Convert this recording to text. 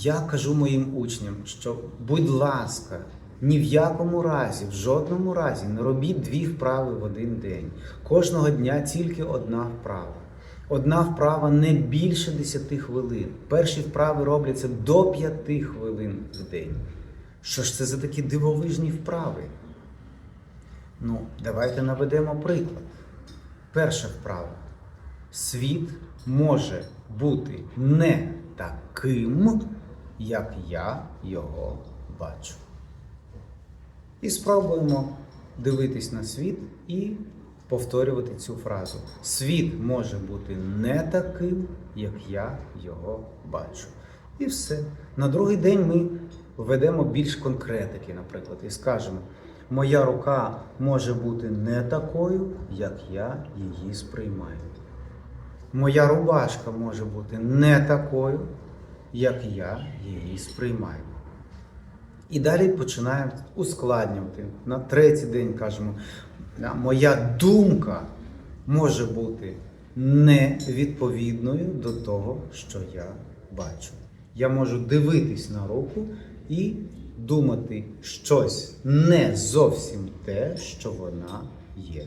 Я кажу моїм учням, що, будь ласка, ні в якому разі, в жодному разі не робіть дві вправи в один день. Кожного дня тільки одна вправа. Одна вправа не більше 10 хвилин. Перші вправи робляться до 5 хвилин в день. Що ж це за такі дивовижні вправи? Ну, давайте наведемо приклад. Перша вправа. Світ може бути не таким, як я його бачу. І спробуємо дивитись на світ і повторювати цю фразу. Світ може бути не таким, як я його бачу. І все. На другий день ми введемо більш конкретики, наприклад, і скажемо: моя рука може бути не такою, як я її сприймаю. Моя рубашка може бути не такою, як я її сприймаю. І далі починаємо ускладнювати. На третій день кажемо, моя думка може бути невідповідною до того, що я бачу. Я можу дивитись на руку і думати щось не зовсім те, що вона є.